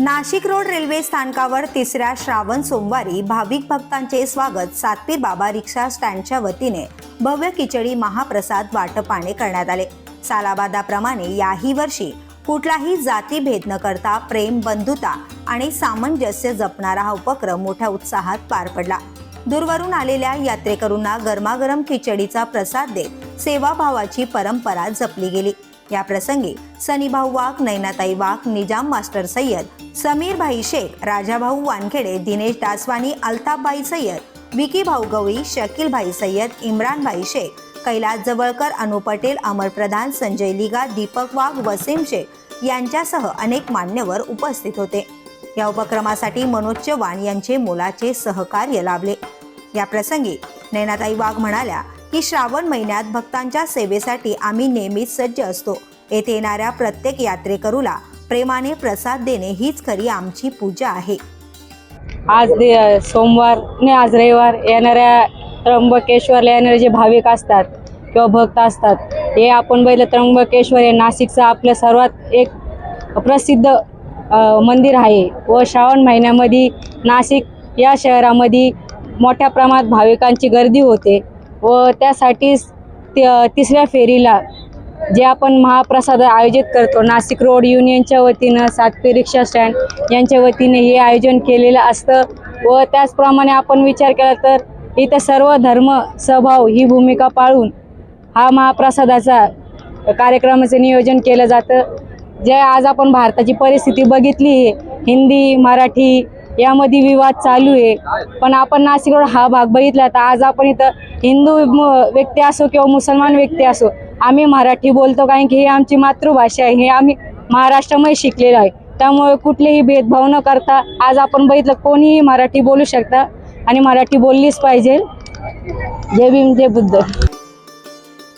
Nashik road railway स्थानकावर तिसऱ्या श्रावण सोमवारी भाविक भक्तांचे स्वागत. सातवी बाबा रिक्षा स्टँडच्या वतीने भव्य खिचडी महाप्रसाद वाटपाने करण्यात आले. सालाबादाप्रमाणे याही वर्षी कुठलाही जातीभेद न करता प्रेम बंधुता आणि सामंजस्य जपणारा हा उपक्रम मोठ्या उत्साहात पार पडला. दूरवरून आलेल्या यात्रेकरूंना गरमागरम खिचडीचा प्रसाद देत सेवाभावाची परंपरा जपली गेली. या प्रसंगी सनीभाऊ वाघ नैनाताई वाघ निजाम मास्टर सय्यद समीर भाई शेख राजाभाऊ वानखेडे दिनेश दासवानी अल्ताफभाई सय्यद विकी भाऊ गवळी शकील भाई सय्यद इम्रान भाई शेख कैलास जवळकर अनु पटेल अमर प्रधान संजय लिगा दीपक वाघ वसीम शेख यांच्यासह अनेक मान्यवर उपस्थित होते. या उपक्रमासाठी मनोज चव्हाण यांचे मोलाचे सहकार्य लाभले. या प्रसंगी नैनाताई वाघ म्हणाल्या की श्रावण महिन्यात भक्तांच्या सेवेसाठी आम्ही नेहमीच सज्ज असतो. येथे येणाऱ्या प्रत्येक यात्रेकरूला प्रेमाने प्रसाद देणे हीच खरी आमची पूजा आहे. आज सोमवार ने आज रविवार येणाऱ्या त्र्यंबकेश्वरला येणारे जे भाविक असतात किंवा भक्त असतात हे आपण बघितलं त्र्यंबकेश्वर हे नाशिकचं आपलं सर्वात एक प्रसिद्ध मंदिर आहे व श्रावण महिन्यामध्ये नाशिक या शहरामध्ये मोठ्या प्रमाणात भाविकांची गर्दी होते. व त्यासाठीच तिसऱ्या फेरीला जे आपण महाप्रसाद आयोजित करतो नाशिक रोड युनियनच्या वतीनं सातपी रिक्षा स्टँड यांच्या वतीने हे आयोजन केलेलं असतं. व त्याचप्रमाणे आपण विचार केला तर इथं सर्व धर्म स्वभाव ही भूमिका पाळून हा महाप्रसादाचा कार्यक्रमाचं नियोजन केलं जातं. जे आज आपण भारताची परिस्थिती बघितली आहे हिंदी मराठी यामध्ये विवाद चालू आहे. पण आपण नाशिक रोड हा भाग बघितला तर आज आपण इथं हिंदू म- व्यक्ती असो किंवा मुसलमान व्यक्ती असो आम्ही मराठी बोलतो कारण की ही आमची मातृभाषा आहे हे आम्ही महाराष्ट्रामध्ये शिकलेलो आहे. त्यामुळे कुठलेही भेदभाव न करता आज आपण बघितलं कोणीही मराठी बोलू शकता आणि मराठी बोललीच पाहिजे. जय भीम जय बुद्ध.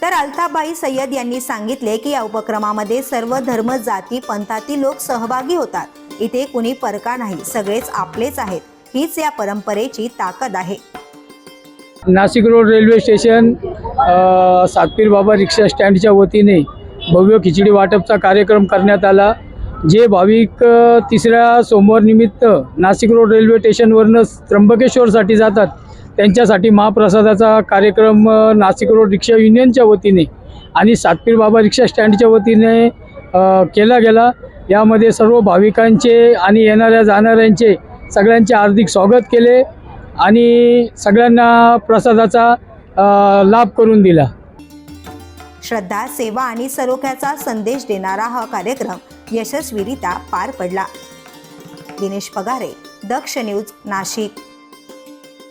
तर अल्ताबाई सय्यद यांनी सांगितले की या उपक्रमामध्ये सर्व धर्म जाती पंथातील लोक सहभागी होतात. इथे कुणी परका नाही सगळेच आपलेच आहेत. हीच या परंपरेची ताकद आहे. Nashik road railway station Satpir Baba rickshaw स्टँडच्या वतीने भव्य खिचडी वाटपचा कार्यक्रम करण्यात आला जे भाविक तिसऱ्या सोमवार निमित्त नाशिक रोड रेल्वे स्टेशनवरनं त्र्यंबकेश्वरसाठी जातात. त्यांच्यासाठी महाप्रसादाचा कार्यक्रम नाशिक रोड रिक्षा युनियनच्या वतीने आणि सातपीर बाबा रिक्षा स्टँडच्या वतीने केला गेला. यामध्ये सर्व भाविकांचे आणि येणाऱ्या जाणाऱ्यांचे सगळ्यांचे हार्दिक स्वागत केले. आणि सगळ्यांना प्रसादाचा लाभ करून दिला. श्रद्धा सेवा आणि सरोख्याचा संदेश देणारा हा कार्यक्रम यशस्वीरित्या पार पडला. दिनेश पगारे दक्ष न्यूज नाशिक.